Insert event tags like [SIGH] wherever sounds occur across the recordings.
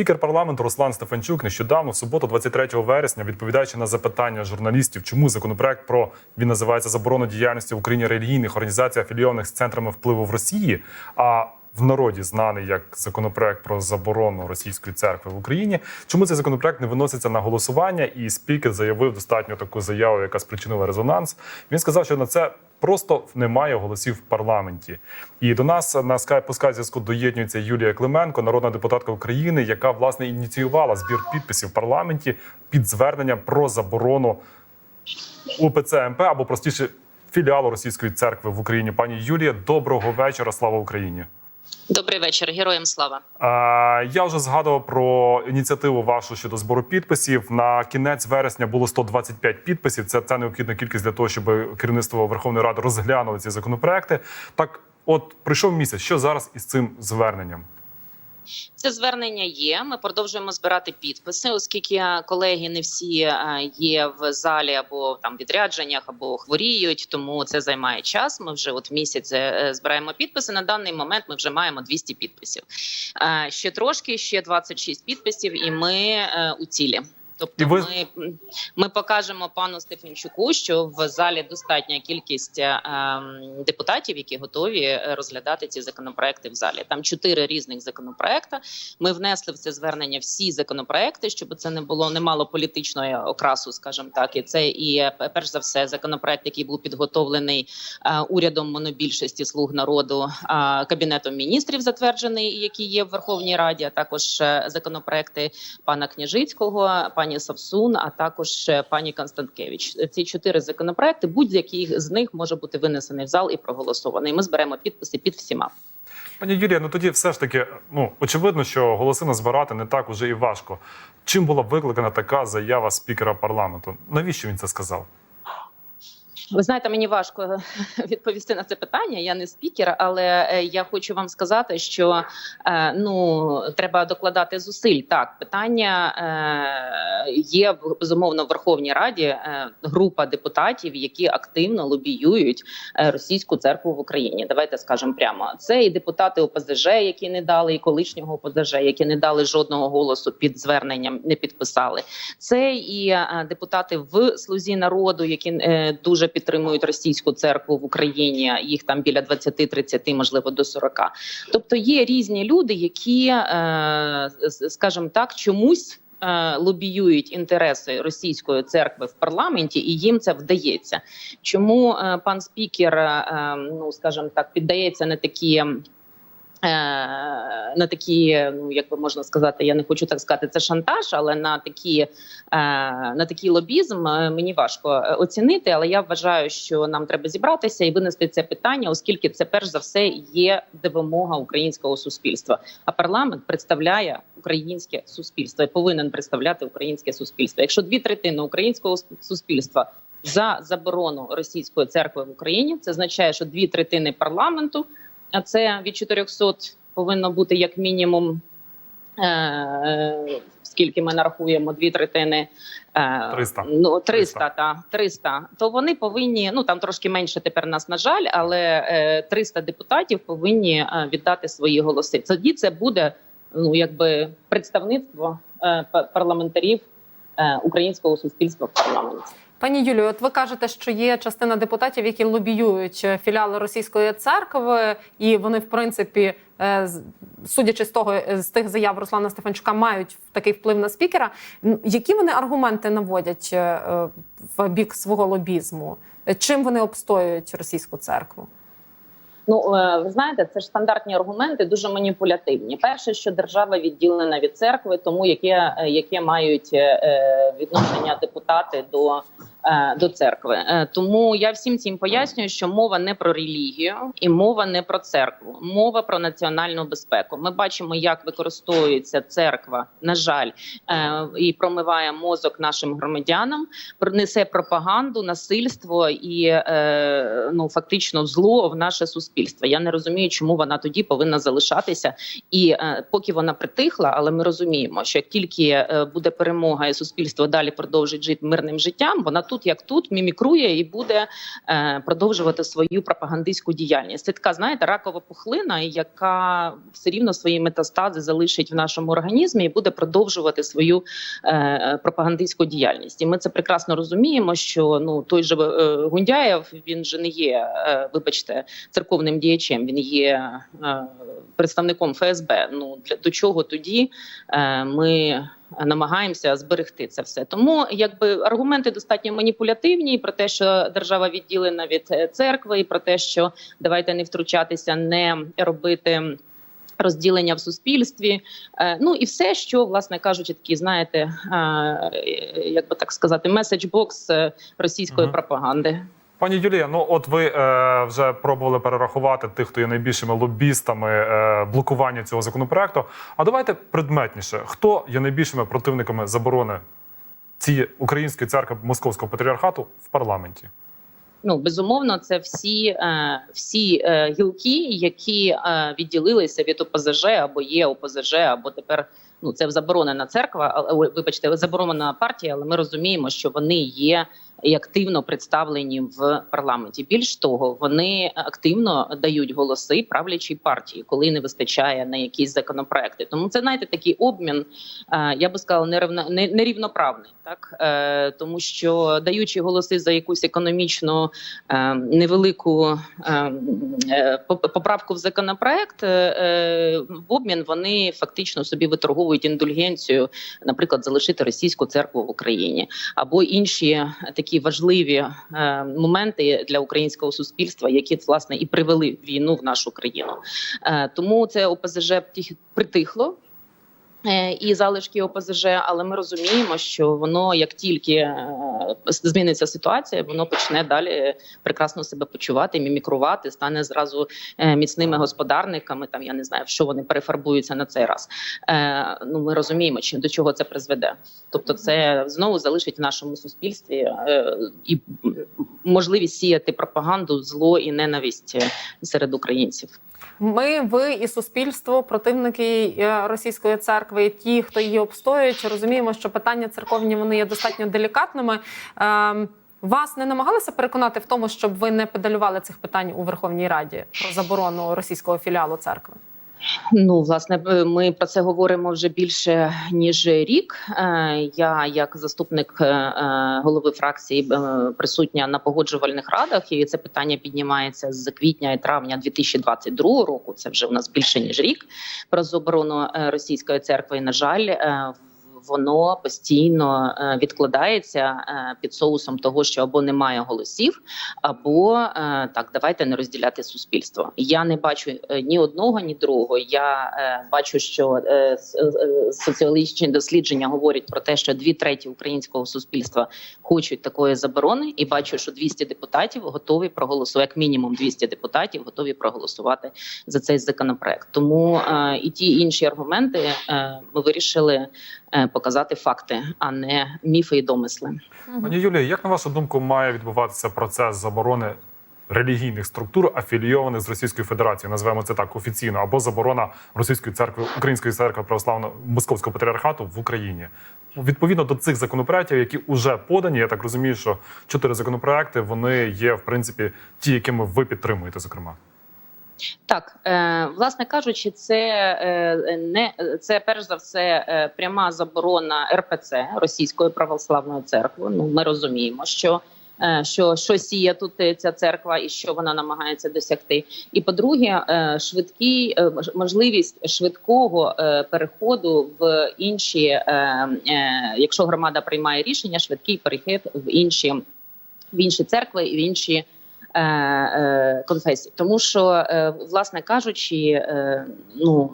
Спікер парламенту Руслан Стефанчук нещодавно, в суботу, 23 вересня, відповідаючи на запитання журналістів, чому законопроект про він називається заборону діяльності в Україні релігійних організацій, афілійованих з центрами впливу в Росії. А в народі знаний як законопроект про заборону російської церкви в Україні. Чому цей законопроект не виноситься на голосування? І спікер заявив достатньо таку заяву, яка спричинила резонанс. Він сказав, що на це просто немає голосів в парламенті. І до нас на скайп по зв'язку доєднюється Юлія Клименко, народна депутатка України, яка власне ініціювала збір підписів в парламенті під зверненням про заборону УПЦ МП або простіше філіалу Російської церкви в Україні. Пані Юлія, доброго вечора. Слава Україні. Добрий вечір, героям слава. Я вже згадував про ініціативу вашу щодо збору підписів. На кінець вересня було 125 підписів. Це це необхідна кількість для того, щоб керівництво Верховної Ради розглянуло ці законопроекти. Так, от прийшов місяць. Що зараз із цим зверненням? Це звернення є. Ми продовжуємо збирати підписи, оскільки колеги не всі е, є в залі або там відрядженнях, або хворіють. Тому це займає час. Ми вже от місяць е, збираємо підписи. На даний момент ми вже маємо 200 підписів. Е, Ще трошки, ще 26 підписів, і ми е, у цілі. Тобто, ви- ми, ми покажемо пану Стефанчуку, що в залі достатня кількість е, ем, депутатів, які готові е, розглядати ці законопроекти в залі. Там чотири різних законопроекти. Ми внесли в це звернення всі законопроекти, щоб це не було не мало політичної окрасу, скажімо так. І це і е, перш за все законопроект, який був підготовлений е, урядом монобільшості слуг народу, е, кабінетом міністрів, затверджений, який є в Верховній Раді. А також е, законопроекти пана Княжицького, пані Савсун, а також е, пані Константкевич. Ці чотири законопроекти, будь-який з них може бути винесений в зал і проголосований. Ми зберемо підписи під всіма. Пані Юрія, ну тоді все ж таки, ну очевидно, що голоси назбирати не так уже і важко. Чим була викликана така заява спікера парламенту? Навіщо він це сказав? Ви знаєте, мені важко [LAUGHS] відповісти на це питання. Я не спікер, але е, я хочу вам сказати, що е, ну треба докладати зусиль. Так, питання е, є безумовно в Верховній Раді група депутатів, які активно лобіюють російську церкву в Україні. Давайте скажемо прямо. Це і депутати ОПЗЖ, які не дали, і колишнього ОПЗЖ, які не дали жодного голосу під зверненням, не підписали. Це і депутати в слузі народу, які дуже підтримують російську церкву в Україні. Їх там біля 20-30, можливо, до 40. Тобто є різні люди, які, е, скажімо так, чомусь. е, Лобіюють інтереси російської церкви в парламенті, і їм це вдається. Чому е, пан спікер, е, ну скажімо так, піддається на такі на такі, ну як би можна сказати, я не хочу так сказати, це шантаж, але на такі е, на такий лобізм е, мені важко е, оцінити. Але я вважаю, що нам треба зібратися і винести це питання, оскільки це перш за все є вимога українського суспільства. А парламент представляє українське суспільство і повинен представляти українське суспільство. Якщо дві третини українського суспільства за заборону російської церкви в Україні, це означає, що дві третини парламенту а це від 400 повинно бути як мінімум. Е, скільки ми нарахуємо дві третини е, 300. ну 300, 300. та 300, то вони повинні ну там трошки менше тепер нас на жаль, але е, 300 депутатів повинні е, віддати свої голоси. Тоді це буде ну якби представництво е, парламентарів е, українського суспільства в парламенті. Пані Юлію, от ви кажете, що є частина депутатів, які лобіюють е, філіали російської церкви, і вони, в принципі, е, судячи з того, е, з тих заяв Руслана Стефанчука, мають такий вплив на спікера. Які вони аргументи наводять в бік свого лобізму? Чим вони обстоюють російську церкву? Ну ви знаєте, це ж стандартні аргументи, дуже маніпулятивні. Перше, що держава відділена від церкви, тому яке, яке мають відношення депутати до, до церкви. Е, Тому я всім цим пояснюю, що мова не про релігію і мова не про церкву, мова про національну безпеку. Ми бачимо, як використовується церква, на жаль, е, і промиває мозок нашим громадянам, несе пропаганду, насильство і е, ну фактично зло в наше суспільство. Я не розумію, чому вона тоді повинна залишатися. І е, поки вона притихла, але ми розуміємо, що як тільки е, буде перемога і суспільство далі продовжить жити мирним життям, вона тут як тут мімікрує і буде е, продовжувати свою пропагандистську діяльність. Це така, знаєте, ракова пухлина, яка все рівно свої метастази залишить в нашому організмі і буде продовжувати свою е, пропагандистську діяльність. І ми це прекрасно розуміємо, що ну той же е, Гундяєв він же не є, е, вибачте, церковним діячем. Він є е, представником ФСБ. Ну для до чого тоді е, ми намагаємося зберегти це все. Тому якби аргументи достатньо маніпулятивні і про те, що держава відділена від е, церкви, і про те, що давайте не втручатися, не робити. Розділення в суспільстві, Е, ну і все, що власне кажучи, такі знаєте, е, як би так сказати, меседж-бокс е, російської Мгм. пропаганди. Пані Юлія, ну от ви е, вже пробували перерахувати тих, хто є найбільшими лобістами е, блокування цього законопроекту. А давайте предметніше, хто є найбільшими противниками заборони цієї української церкви Московського патріархату в парламенті? Ну безумовно, це всі, е, всі е, гілки, які е, відділилися від ОПЗЖ або є ОПЗЖ, або тепер ну це заборонена церква, але вибачте, заборонена партія. Але ми розуміємо, що вони є і активно представлені в парламенті. Більш того, вони активно дають голоси правлячій партії, коли не вистачає на якісь законопроекти. Тому це знаєте, такий обмін. е, Я би сказала, нерівно нерівноправний, так е, тому що даючи голоси за якусь економічну е, невелику поправку в законопроект, в обмін вони фактично собі виторговують індульгенцію, наприклад, залишити російську церкву в Україні або інші такі важливі е, моменти для українського суспільства, які власне і привели війну в нашу країну. Е, тому це ОПЗЖ тих- притихло. Е, І залишки ОПЗЖ, але ми розуміємо, що воно як тільки е, зміниться ситуація, воно почне далі прекрасно себе почувати, мімікрувати, стане зразу е, міцними господарниками. Там я не знаю, що вони перефарбуються на цей раз. Ну ми розуміємо, чи до чого це призведе. Тобто, це знову залишить в нашому суспільстві і можливість сіяти пропаганду, зло і ненависть серед українців. Ми, ви і суспільство, противники е, російської церкви, ті, хто її обстоюють, розуміємо, що питання церковні вони є достатньо делікатними. Ем, Вас не намагалися переконати в тому, щоб ви не педалювали цих питань у Верховній Раді про заборону російського філіалу церкви? Ну, власне, ми про це говоримо вже більше ніж рік. Е, Я, як заступник е, е, голови фракції, присутня на погоджувальних радах, і це питання піднімається з квітня і травня 2022 року. Це вже у нас більше ніж рік про заборону російської церкви. На жаль, е, воно постійно е, відкладається е, під соусом того, що або немає голосів, або е, так, давайте не розділяти суспільство. Я не бачу ні одного, ні другого. Я бачу, що соціологічні дослідження говорять про те, що дві треті українського суспільства хочуть такої заборони, і бачу, що 200 депутатів готові проголосувати, як мінімум 200 депутатів готові проголосувати за цей законопроект. Тому і ті інші аргументи ми вирішили показати факти, а не міфи і домисли. Пані Юлія, як на вашу думку має відбуватися процес заборони релігійних структур, афілійованих з Російською Федерацією, називаємо це так офіційно, або заборона Російської церкви Української церкви православного московського патріархату в Україні? Відповідно до цих законопроєктів, які вже подані, я так розумію, що чотири законопроекти вони є в принципі ті, якими ви підтримуєте, зокрема. Так, е, власне кажучи, це е, не це перш за все е, пряма заборона РПЦ Російської православної церкви. Ну ми розуміємо, що. е, Що, що сіє тут е, ця церква, і що вона намагається досягти, і по-друге, е, швидкий е, можливість швидкого е, переходу в інші, е, е, якщо громада приймає рішення, швидкий перехід в інші в інші церкви і в інші конфесій. Тому що, е, власне кажучи, е, ну.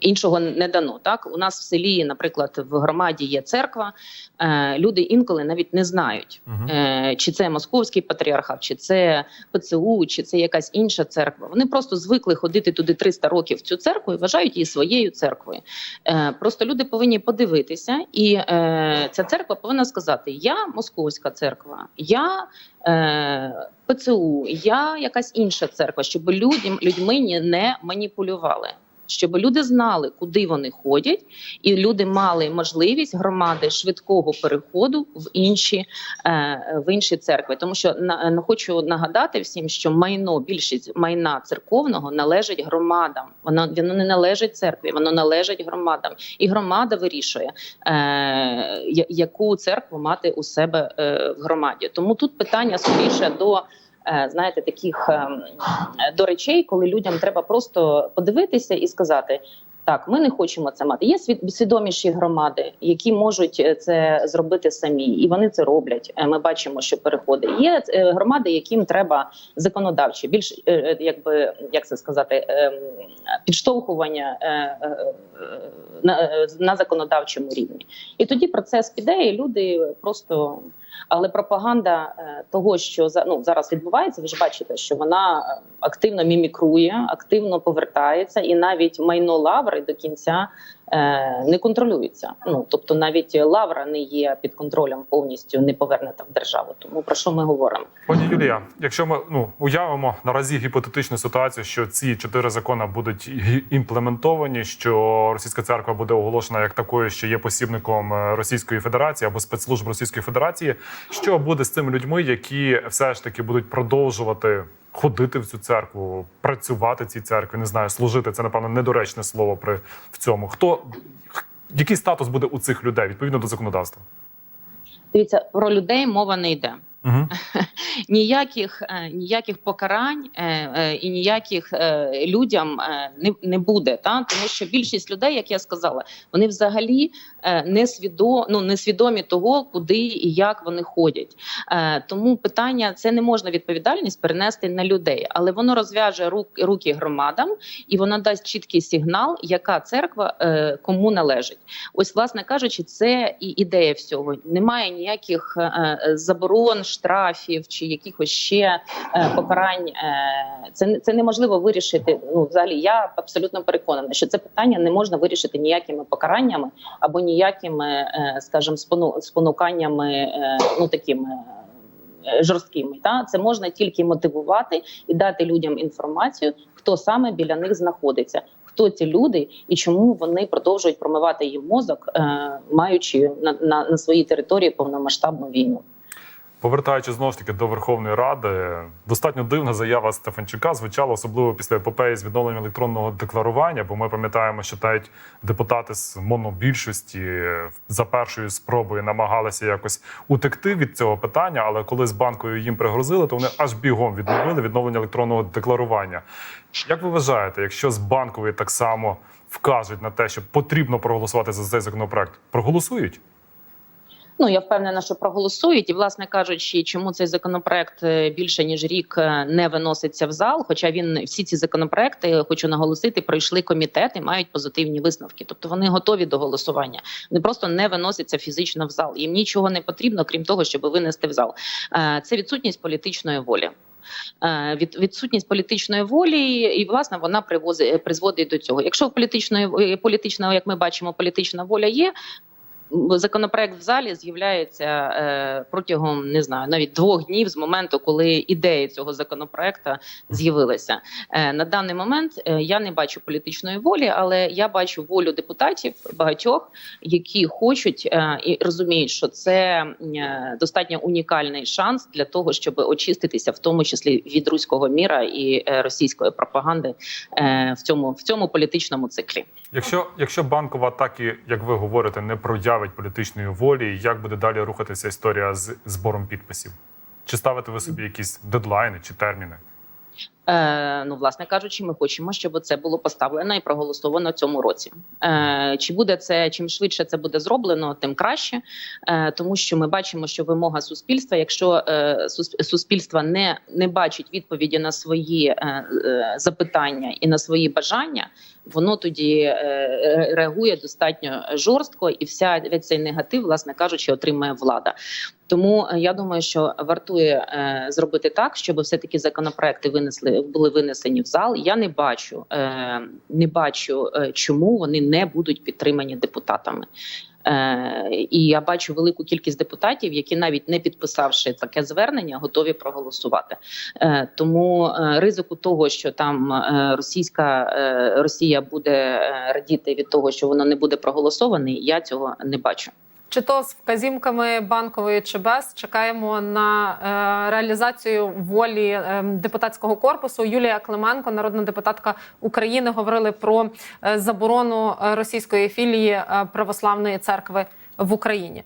Іншого не дано. Так у нас в селі, наприклад, в громаді є церква. Е, люди інколи навіть не знають, е, чи це московський патріархат, чи це ПЦУ, чи це якась інша церква. Вони просто звикли ходити туди 300 років в цю церкву і вважають її своєю церквою. Е, просто люди повинні подивитися, і е, ця церква повинна сказати: Я московська церква, я е, ПЦУ, я якась інша церква, щоб людям людьми не маніпулювали. Щоб люди знали, куди вони ходять, і люди мали можливість громади швидкого переходу в інші е, в інші церкви. Тому що на на- хочу нагадати всім, що майно більшість майна церковного належить громадам. Воно воно не належить церкві, воно належить громадам, і громада вирішує, е, яку церкву мати у себе е, в громаді. Тому тут питання скоріше до. Е, Знаєте, таких ем, до речей, коли людям треба просто подивитися і сказати: так, ми не хочемо це мати. Є свід- свідоміші громади, які можуть е, це зробити самі, і вони це роблять. Е, Ми бачимо, що переходи є е, громади, яким треба законодавче, більш е, е, якби як це сказати, ем, підштовхування е, е, е, е, на законодавчому рівні. І тоді процес піде, і люди просто. Але пропаганда е, того, що ну зараз відбувається, ви ж бачите, що вона е, активно мімікрує, активно повертається, і навіть майно лаври до кінця не контролюється. Ну тобто, навіть лавра не є під контролем повністю не повернута в державу. Тому про що ми говоримо? Пані Юлія, якщо ми ну уявимо наразі гіпотетичну ситуацію, що ці чотири закони будуть імплементовані, що російська церква буде оголошена як такою, що є посібником е, Російської Федерації або спецслужб Російської Федерації, що буде з цими людьми, які все ж таки будуть продовжувати ходити в цю церкву, працювати в цій церкві, не знаю, служити це напевно недоречне слово при в цьому. Хто який статус буде у цих людей відповідно до законодавства? Дивіться, про людей мова не йде. Угу. [LAUGHS] ніяких е, ніяких покарань е, е, і ніяких людям не, не буде. Та тому що більшість людей, як я сказала, вони взагалі не свідо, ну, не свідомі того, куди і як вони ходять. Тому питання це не можна відповідальність перенести на людей, але воно розв'яже рук, руки громадам і вона дасть чіткий сигнал, яка церква кому належить. Ось, власне кажучи, це і ідея всього. Немає ніяких заборон, штрафів чи якихось ще е, покарань. Е, це це неможливо вирішити. Ну, взагалі, я абсолютно переконана, що це питання не можна вирішити ніякими покараннями або ніякими, е, скажімо, спону, спонуканнями, ну такими. Жорсткими та це можна тільки мотивувати і дати людям інформацію, хто саме біля них знаходиться, хто ці люди і чому вони продовжують промивати їм мозок, маючи на, на, на своїй території повномасштабну війну. Повертаючись знову ж таки до Верховної Ради, достатньо дивна заява Стефанчука звучала особливо після епопеї з відновленням електронного декларування. Бо ми пам'ятаємо, що навіть депутати з монобільшості за першою спробою намагалися якось утекти від цього питання. Але коли з банкою їм пригрозили, то вони аж бігом відновили відновлення електронного декларування. Як ви вважаєте, якщо з банкової так само вкажуть на те, що потрібно проголосувати за цей законопроект, проголосують? Ну я впевнена, що проголосують, і власне кажучи, чому цей законопроект е, більше ніж рік е, не виноситься в зал. Хоча він всі ці законопроекти, хочу наголосити, пройшли комітети, мають позитивні висновки. Тобто вони готові до голосування. Вони просто не виносяться фізично в зал. Їм нічого не потрібно, крім того, щоб винести в зал. Е, Це відсутність політичної волі. Від відсутність політичної волі, і власне вона привозить призводить до цього. Якщо політичної політична, як ми бачимо, політична воля є. Законопроект в залі з'являється е, протягом не знаю навіть двох днів з моменту, коли ідеї цього законопроекту з'явилися. Е, на даний момент е, я не бачу політичної волі, але я бачу волю депутатів багатьох, які хочуть і розуміють, що це достатньо унікальний шанс для того, щоб очиститися, в тому числі від руського міра і російської пропаганди в цьому в цьому політичному циклі. Якщо, якщо банкова так і як ви говорите, не проявить політичної волі, як буде далі рухатися історія з збором підписів? Чи ставите ви собі якісь дедлайни чи терміни? Е, ну, власне кажучи, ми хочемо, щоб це було поставлено і проголосовано цьому році. Е, чи буде це чим швидше це буде зроблено, тим краще, е, тому що ми бачимо, що вимога суспільства, якщо е, суспільство не, не бачить відповіді на свої е, е, запитання і на свої бажання, воно тоді е, реагує достатньо жорстко, і вся цей негатив, власне кажучи, отримує влада. Тому е, я думаю, що вартує е, зробити так, щоб все таки законопроекти винесли були винесені в зал. Я не бачу, е, не бачу, е, чому вони не будуть підтримані депутатами. Е, і я бачу велику кількість депутатів, які навіть не підписавши таке звернення, готові проголосувати. Тому ризику того, що там російська Росія буде радіти від того, що воно не буде проголосований, я цього не бачу. Чи то з вказівками банкової чи без чекаємо на е, реалізацію волі е, депутатського корпусу. Юлія Клименко, народна депутатка України, говорили про е, заборону російської філії православної церкви в Україні.